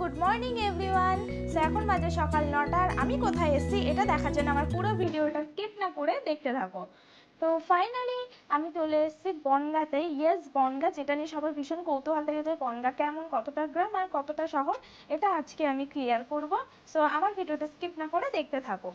Good morning, everyone. So এখন বাজে সকাল নটার। আমি কোথায় এসেছি এটা দেখার জন্য আমার পুরো ভিডিওটা স্কিপ না করে দেখতে থাকো। তো ফাইনালি আমি চলে এসেছি বনগাতে। ইয়েস বনগা, যেটা নিয়ে সবার ভীষণ কৌতূহল থেকে যে বনগা কেমন, কতটা গ্রাম আর কতটা শহর, এটা আজকে আমি ক্লিয়ার করব। সো আমার ভিডিওটা স্কিপ না করে দেখতে থাকো।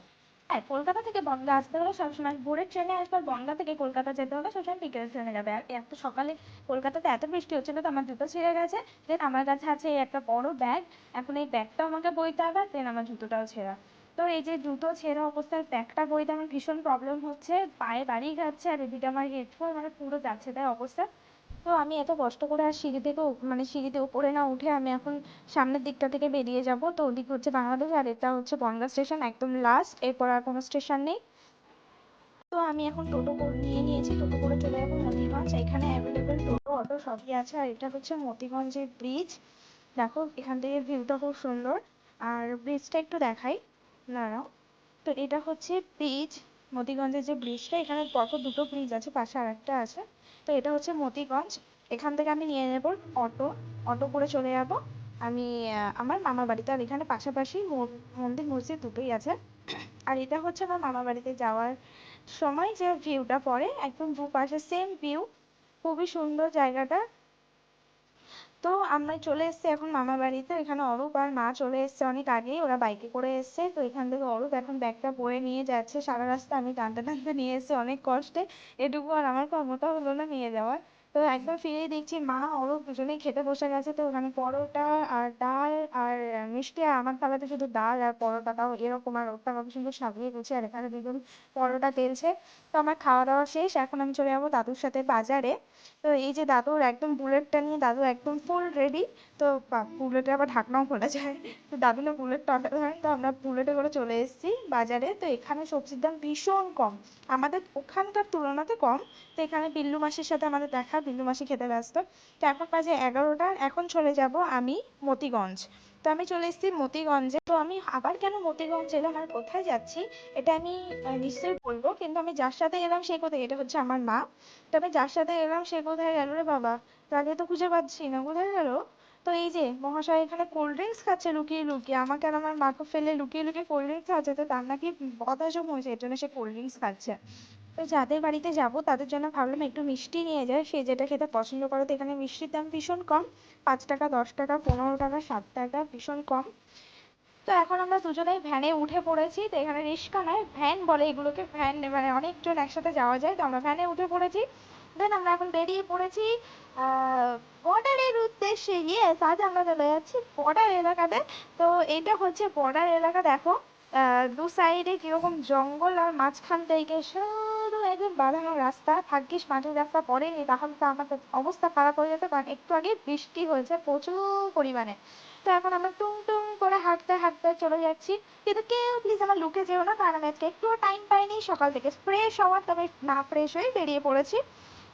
হ্যাঁ কলকাতা থেকে বনগাঁ আসতে হলে সবসময় ভোরের ট্রেনে আসবার বনগাঁ থেকে কলকাতা যেতে হলে সবসময় বিকেলের ট্রেনে যাবে। আর এত সকালে কলকাতাতে এত বৃষ্টি হচ্ছিল তো আমার জুতো ছিঁড়ে গেছে দেন আমার কাছে আছে একটা বড় ব্যাগ এখন এই ব্যাগটাও আমাকে বইতে হবে দেন আমার জুতোটাও ছেঁড়া। তো এই যে জুতো ছেঁড়া অবস্থায় ব্যাগটা বইতে আমার ভীষণ প্রবলেম হচ্ছে, পায়ে বাড়ি খাচ্ছে, আর এদিকে আমার হেডফোন মানে পুরো যাচ্ছে তাই অবস্থা। তো আমি এত কষ্ট করে আর সিঁড়ি থেকে মানে সিঁড়িতে উপরে না উঠে আমি এখন সামনের দিকটা থেকে বেরিয়ে যাব। তো ওদিক হচ্ছে বাংলাদেশ আর এটা হচ্ছে বনগাঁ স্টেশন, একদম লাস্ট এরপর আর কোনো স্টেশন নেই। তো আমি এখন টোটো করে নিয়ে নিয়েছি, টোটো করে চলে যাব মতিগঞ্জ। এখানে অ্যাভেলেবেল টোটো, অটো সবই আছে। আর এটা হচ্ছে মতিগঞ্জের ব্রিজ দেখো, এখান থেকে ভিউটা খুব সুন্দর। আর ব্রিজটা একটু দেখাই। দাঁড়াও। তো এটা হচ্ছে ব্রিজ মতিগঞ্জের যে ব্রিজটা এখানে পরপর দুটো ব্রিজ আছে, পাশে আর একটা আছে। তো এটা হচ্ছে মতিগঞ্জ। এখান থেকে আমি নিয়ে নেব অটো। অটো করে চলে যাব। আমি আমার মামার বাড়িতে। আর এখানে পাশাপাশি মন- মন্দির, মসজিদ দুটোই আছে। আর এটা হচ্ছে আমার মামার বাড়িতে যাওয়ার সময় যে ভিউটা পড়ে। একদম দুপাশে সেম ভিউ খুবই সুন্দর জায়গাটা। তো আমরা চলে এসেছি এখন মামা বাড়িতে। এখানে অরূপ আর মা চলে এসছে অনেক আগেই, ওরা বাইকে করে এসছে। তো এখান থেকে অরূপ এখন ব্যাগটা বয়ে নিয়ে যাচ্ছে। সারা রাস্তা আমি টানতে টানতে নিয়ে এসেছি অনেক কষ্টে। এটুকু আর আমার ক্ষমতা হলো না নিয়ে যাওয়ার। তো একদম ফিরেই দেখছি মা অরূপ দুজনেই খেতে বসে গেছে। তো ওখানে পরোটা আর ডাল আর মিষ্টি আর আমার থালাতে শুধু ডাল আর পরোটাটাও এরকম আর ওটা কত সুন্দর সাজিয়ে গুছিয়ে আর এখানে দুজন পরোটা তেলছে। তো আমার খাওয়া দাওয়া শেষ, এখন আমি চলে যাব দাদুর সাথে বাজারে। তো এই যে দাদুর একদম বুলেটটা নিয়ে দাদু একদম ফুল রেডি। তো বুলেটে আবার ঢাকনাও খোলা যায়। তো দাদু না বুলেটটা অর্ডার করেন তো আমরা বুলেটে করে চলে এসেছি বাজারে। তো এখানে সবজির দাম ভীষণ কম। আমাদের ওখানকার তুলনাতে কম। তো এখানে বিল্লু মাসির সাথে আমাদের দেখা বিল্লু মাসি খেতে ব্যস্ত। তো এখন বাজে এগারোটা, এখন চলে যাব আমি মতিগঞ্জ। তো আমি চলে এসেছি মতিগঞ্জে। তো আমি আবার কেন মতিগঞ্জ এলাম আর কোথায় যাচ্ছি, এটা আমি নিশ্চয়ই বলব। কিন্তু আমি যার সাথে এলাম সে কোথায়, এটা হচ্ছে আমার মা। তো আমি যার সাথে এলাম সে কোথায় গেল রে বাবা? তাকে তো খুঁজে পাচ্ছি না, কোথায় গেল? তো এই যে মহাশয় এখানে কোল্ড ড্রিঙ্কস খাচ্ছে লুকিয়ে লুকিয়ে, আমাকে আর আমার মাকে ফেলে লুকিয়ে লুকিয়ে কোল্ড ড্রিঙ্কস খাচ্ছে, তো তার নাকি বদহজম হয়েছে, এর জন্য সে কোল্ড ড্রিঙ্কস খাচ্ছে। তো যাদের বাড়িতে যাব, তাদের জন্য ভাবলাম একটু মিষ্টি নিয়ে যাই। সে যেটা খেতে পছন্দ করে, তো এখানে মিষ্টির দাম ভীষণ কম। পাঁচ টাকা, দশ টাকা, পনেরো টাকা সাত টাকা, ভীষণ কম। তো এখন আমরা দুজনেই ভ্যানে উঠে পড়েছি। তো এখানে রিক্সা নয় ভ্যান বলে এগুলোকে ভ্যান মানে অনেকজন একসাথে যাওয়া যায়। তো আমরা ভ্যানে উঠে পড়েছি। দেন আমরা এখন বেরিয়ে পড়েছি বর্ডারের উদ্দেশ্যে। ইয়েস আজ আমরা চলে যাচ্ছি বর্ডার এলাকাতে। তো এটা হচ্ছে বর্ডার এলাকা, দেখো। দু সাইডে কীরকম জঙ্গল আর মাঝখান থেকে শুধু একদম বাঁধানো রাস্তা, ভাগ্যিস মাটির রাস্তা পড়েনি, তাহলে তো আমাদের অবস্থা খারাপ হয়ে যেত, কারণ একটু আগে বৃষ্টি হয়েছে প্রচুর পরিমাণে। তো এখন আমরা টুং টুং করে হাঁটতে হাঁটতে চলে যাচ্ছি। কিন্তু কেউ প্লিজ আমার লুকে যেও না, কারণ আজকে একটুও টাইম পাইনি। সকাল থেকে ফ্রেশ হওয়ার, তবে না ফ্রেশ হয়ে বেরিয়ে পড়েছি।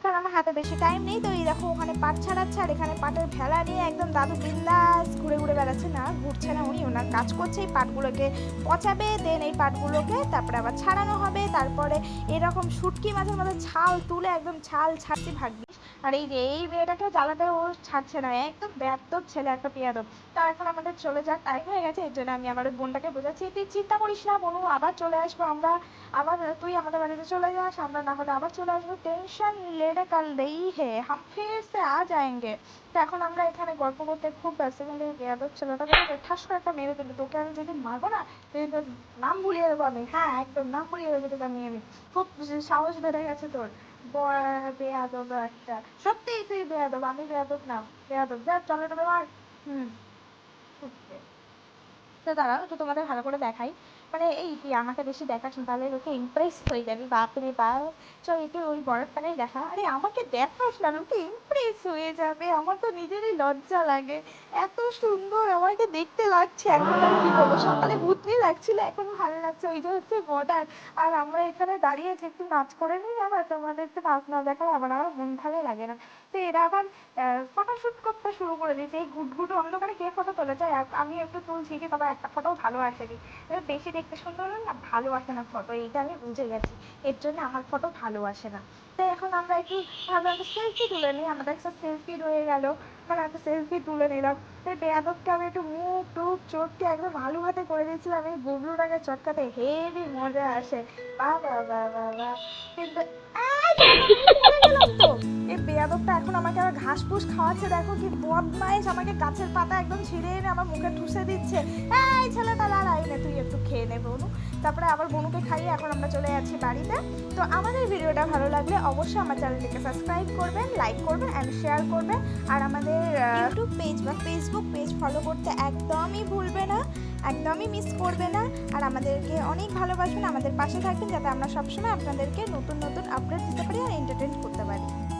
কারণ আমার হাতে বেশি টাইম নেই, তো এই দেখো ওখানে পাট ছাড়াচ্ছে আর এখানে পাটের ভেলা নিয়ে একদম দাদু বিল্লাস ঘুরে ঘুরে বেড়াচ্ছে। না, ঘুরছে না উনি, ওনার কাজ করছে, এই পাটগুলোকে পচাবে দেন এই পাটগুলোকে তারপরে আবার ছাড়ানো হবে, তারপরে এরকম শুটকি মাঝে মাঝে ছাল তুলে একদম ছাল ছাড়তে ভাগ্যিস আর এই যে, এই মেয়েটাকে জ্বালাতে ও ছাড়ছে না। একদম ব্যাপতব ছেলে একটা পেয়াদব তা এখন আমাদের চলে যাক। টাইম হয়ে গেছে, এর জন্য আমি আমার বোনটাকে বোঝাচ্ছি। তুই চিন্তা করিস না বোনু, আবার চলে আসব আমরা। আবার তুই আমাদের বাড়িতে চলে যাস, আমরা না হলে আবার চলে আসব। টেনশন লেডে কাল দেই হে, হাম ফির সে আ যায়েঙ্গে। তো এখন আমরা এখানে গল্প করতে খুব ব্যস্ত কিন্তু বেয়াদব ছেলেটা করে ঠাস করে একটা মেরে দিল। তোকে আমি যদি মারবো না তুই তোর নাম ভুলিয়ে দেবো আমি। হ্যাঁ একদম নাম ভুলিয়ে দেবো তোকে আমি আমি। খুব সাহস বেড়ে গেছে তোর। বেয়াদব একটা। সত্যি তুই বেয়াদব, আমি বেয়াদব না। বেয়াদব। যা, চলে তবে মার। হুম। তো দাঁড়াও তো তোমাদের ভালো করে দেখাই। মানে এই কি আমাকে বেশি দেখাস না তাহলে লোকে ইমপ্রেস হয়ে যাবি। বাপরে বাপ। চল একটু ওই বরফটাকেই দেখা। আরে আমাকে দেখাস না, লোকে ইমপ্রেস হয়ে যাবে। আমার তো নিজেরই লজ্জা লাগে। এত সুন্দর আমাকে দেখতে লাগছে। এখন আর কি বলব সকালে ভূতনি লাগছিল, এখন ভালো লাগছে। ওই যে হচ্ছে বর্ডার আর আমরা এখানে দাঁড়িয়ে একটু নাচ করে নিই আবার তোমাদের একটু নাচ না দেখালে আবার আমার মন ভালো লাগে না। তো এরা আবার ফটোশুট করতে শুরু করে দিয়েছে। এই ঘুটঘুটে অন্ধকারে কে ফটো তোলে যায় আমি একটু তুলছি কি তবে একটা ফটো ভালো আসেনি। বেশি দেখতে সুন্দর না? ভালো আসে না ফটো এইটা আমি বুঝে গেছি। এর জন্য আমার ফটো ভালো আসে না। তো এখন আমরা একটু একটা সেলফি তুলে নিই। আমাদের একটা সেলফি রয়ে গেল। মানে একটা সেলফি তুলে নিলাম। এই বেয়াদবকে আমি একটু মুখ টুক চোখটি একদম আলু ভাতে করে দিয়েছিলাম। এই গুবলুটাকে চটকাতে হেভি মজা আসে। বাহ বাহ বাহ কিন্তু, এই বেয়াদবটা এখন আমাকে আবার ঘাস ফুস খাওয়াচ্ছে। দেখো কি বদমাইশ আমাকে গাছের পাতা একদম ছিঁড়ে এনে আমার মুখে ঠুসে দিচ্ছে। এই ছেলেটা দাঁড়াই না, তুই একটু বনু। তারপরে আবার বনুকে খাইয়ে এখন আমরা চলে যাচ্ছি বাড়িতে। তো আমাদের ভিডিওটা ভালো লাগলে অবশ্যই আমার চ্যানেলটিকে সাবস্ক্রাইব করবেন, লাইক করবেন অ্যান্ড শেয়ার করবেন। আর আমাদের ইউটিউব পেজ বা ফেসবুক পেজ ফলো করতে একদমই ভুলবে না, একদমই মিস করবে না। আর আমাদেরকে অনেক ভালোবাসবেন। আমাদের পাশে থাকবেন যাতে আমরা সবসময় আপনাদেরকে নতুন নতুন আপডেট দিতে পারি আর এন্টারটেন করতে পারি।